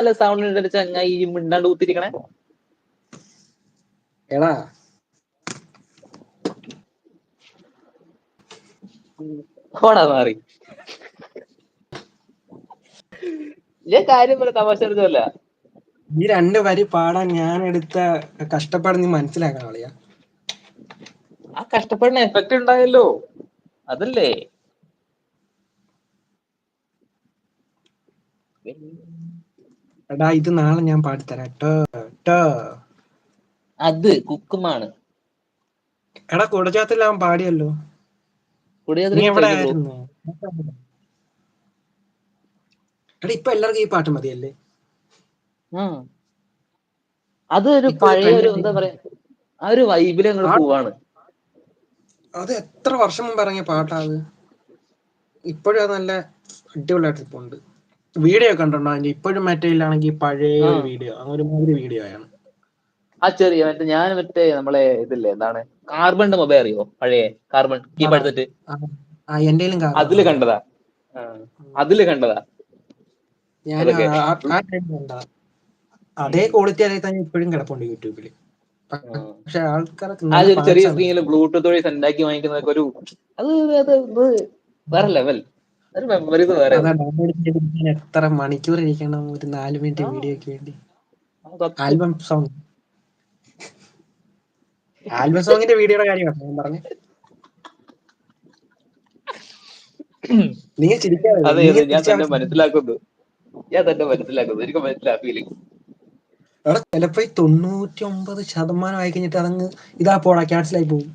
നല്ല സൗണ്ട് ചങ്ങായി ഈ മിണ്ടാണ്ട് കുത്തിരിക്കണേ എടാ. ഓടാ മാറി. ഞാൻ കാര്യം പോലെ തമാശ എടുത്തല്ല ഈ രണ്ട് വരി പാടാൻ ഞാൻ എടുത്ത കഷ്ടപ്പാട് നീ മനസ്സിലാക്കണം അളിയാ. ആ കഷ്ടപ്പെടുന്ന എഫക്റ്റ് ഉണ്ടായല്ലോ. അതല്ലേ. എടാ ഇത് നാളെ ഞാൻ പാടിത്തരാം. ട്ടോ ട്ടോ. അത് കുക്കുമാണ്. എടാ കുടജാത്തിൽ അവൻ പാടിയല്ലോ. നീ എവിടെ ആയിരുന്നു? എടാ ഇപ്പൊ എല്ലാവർക്കും ഈ പാട്ട് മതിയല്ലേ? അത് ഒരു പഴയൊരു പഴയ ഒരു trending. എന്താ പറയാ ആ ഒരു വൈബിൽ അങ്ങോട്ട് പോവാണ്. അത് എത്ര വർഷം മുമ്പ് ഇറങ്ങിയ പാട്ടാ അത്? ഇപ്പോഴും അത് നല്ല അടിപൊളിയായിട്ട് ഇപ്പൊ ഉണ്ട് വീഡിയോ കണ്ടിട്ടുണ്ടോ? അതിന്റെ ഇപ്പോഴും മറ്റേലാണെങ്കിൽ പഴയ ഒരു അങ്ങനെ വീഡിയോ വീഡിയോ ആണ്. ആ ചെറിയ മറ്റേ ഞാൻ മറ്റേ നമ്മളെ ഇതില്ലേ എന്താണ്? കാർബണിന്റെ മൊബൈൽ അറിയോ? പഴയ കാർബൺ കീപ്പ്. എടുത്തിട്ട്. അതിൽ കണ്ടതാ. അതിൽ കണ്ടതാ. അതേ ക്വാളിറ്റി തന്നെ ഇപ്പോഴും കിടപ്പുണ്ട് യൂട്യൂബിൽ. പക്ഷെ ആൾക്കാരൊക്കെ ചെറിയ സ്ക്രീനിൽ ബ്ലൂടൂത്ത് വഴി സെൻഡാക്കി വാങ്ങിക്കുന്ന ഒരു അത് വേറെ ലെവൽ എത്ര മണിക്കൂർ ഇരിക്കണം? ഒരു നാല് മിനിറ്റ്. വീഡിയോക്ക് വേണ്ടി. Album song. ആൽബം സോങ്ങിന്റെ വീഡിയോയുടെ കാര്യമാണ് ഞാൻ നീ ചിരിക്കാതെ ഞാൻ തന്നെ മനസ്സിലാക്കുന്നു. ഞാൻ തന്നെ മനസ്സിലാക്കുന്നു. എനിക്ക് ചിലപ്പോ ഈ തൊണ്ണൂറ്റി ഒമ്പത് ശതമാനം ആയി കഴിഞ്ഞിട്ട് അതങ്ങ് ഇതാ പോടാ ക്യാൻസൽ ആയി പോകും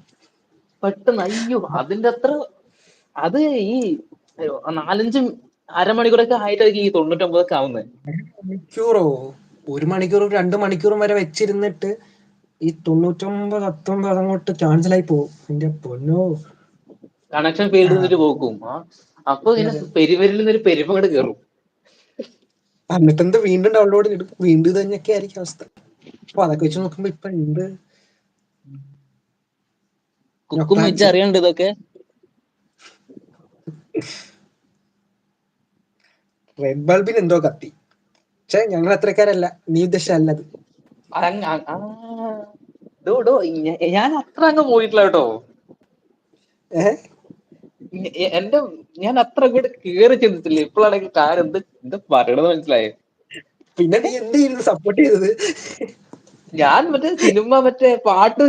പെട്ടെന്ന് അയ്യോ അതിന്റെ അത്ര അത് ഈ നാലഞ്ച് അരമണിക്കൂറൊക്കെ ആയിട്ടായിരിക്കും ഈ തൊണ്ണൂറ്റൊമ്പതൊക്കെ ആവുന്നത് മണിക്കൂറോ ഒരു മണിക്കൂറും രണ്ട് മണിക്കൂറും വരെ വെച്ചിരുന്നിട്ട് ഈ തൊണ്ണൂറ്റൊമ്പത് പത്തൊമ്പത് അങ്ങോട്ട് ക്യാൻസൽ ആയി പോകും. എന്റെ പൊന്നോ. കണക്ഷൻ ചെയ്തിട്ട് പോക്കും അപ്പൊ ഇങ്ങനെ പെരുവരിൽ നിന്നൊരു പെരുമ കൂടെ കയറും എന്നിട്ട് എന്ത് വീണ്ടും ഡൗൺലോഡ് ചെയ്തിട്ട് വീണ്ടും തന്നെയൊക്കെ ആയിരിക്കും അവസ്ഥ. അപ്പൊ അതൊക്കെ വെച്ച് നോക്കുമ്പോ ഇപ്പൊ വെച്ച് അറിയണ്ട് ഇതൊക്കെ? റെഡ് ബൾബിന് എന്തോ കത്തി. പക്ഷെ ഞങ്ങൾ അത്രക്കാരല്ല. നീ ഉദ്ദേശിച്ച അല്ലത് അങ്ങ- ആ, ആ. ഡോ, ഡോ, ഞാൻ അത്ര അങ്ങ് പോയിട്ടില്ല കേട്ടോ. എന്റെ ഞാൻ അത്ര അങ്ങോട്ട് കേറി ചിന്തിച്ചില്ല ഇപ്പോഴാണെങ്കിൽ കാര്യം എന്ത് എന്താ പറയണത് മനസ്സിലായേ. പിന്നെ നീ എന്ത് ചെയ്യുന്നു സപ്പോർട്ട് ചെയ്തത് ഞാൻ മറ്റേ സിനിമ മറ്റേ പാട്ട്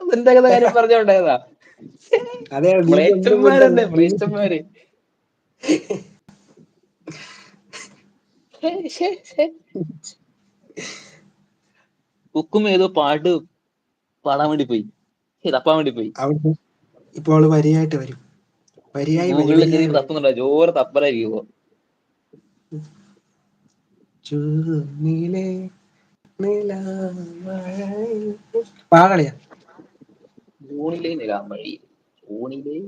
എന്താ കാര്യം പറഞ്ഞോണ്ടായതാ അതെ മ്ലേച്ഛന്മാരല്ലേ. മ്ലേച്ഛന്മാര്. കുക്കും ഏതോ പാട്ട് പാടാൻ വേണ്ടി പോയി. തപ്പാൻ വേണ്ടി പോയി. ഇപ്പൊ അവൾ വരിയായിട്ട് വരും. വരിയായി. തപ്പുന്നുണ്ടോ. ജോറ് തപ്പലായിരിക്കുമോ ജൂണിലെ നിലാമഴി ജൂണിലെ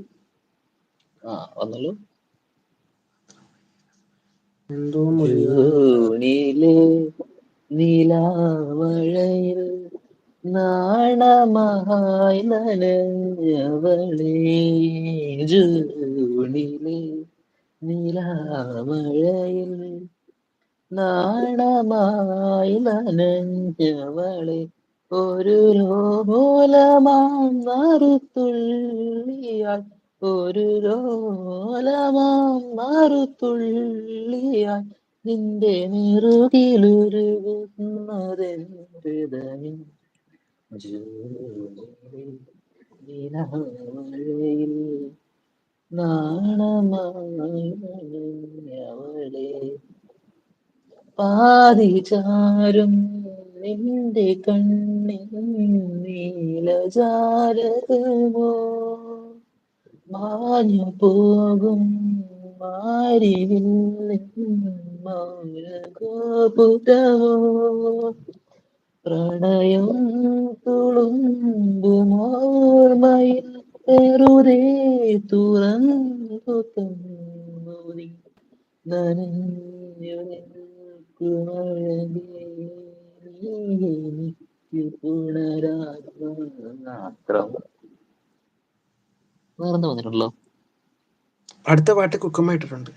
ആ വന്നല്ലോ. എന്തോ നിലാമഴയിൽ നാണമായി നനഞ്ഞവളേ. ജൂണിലെ നിലാമഴയിൽ നാണമായി നനഞ്ഞവളെ. ഒരു ലോലമാം മറുത്തുള്ളിയാൽ ഒരു ലോലമാം മറുത്തുള്ളിയാൽ നിന്റെ പാതി ചാരും നനഞ്ഞവളെ പാതിചാരും നിന്റെ കണ്ണിൽ നീലജാലകമോ മാഞ്ഞു പോകും മാരിവിൽ മാരിവില്ലമോ പ്രണയം തുളുമ്പുമോർമയിൽ പെറുതേ തുറന്നു തന്നു നീ നനഞ്ഞു വന്നിട്ടുണ്ടല്ലോ അടുത്ത പാട്ട് കുക്കുമ്മ ഇട്ടിട്ടുണ്ട്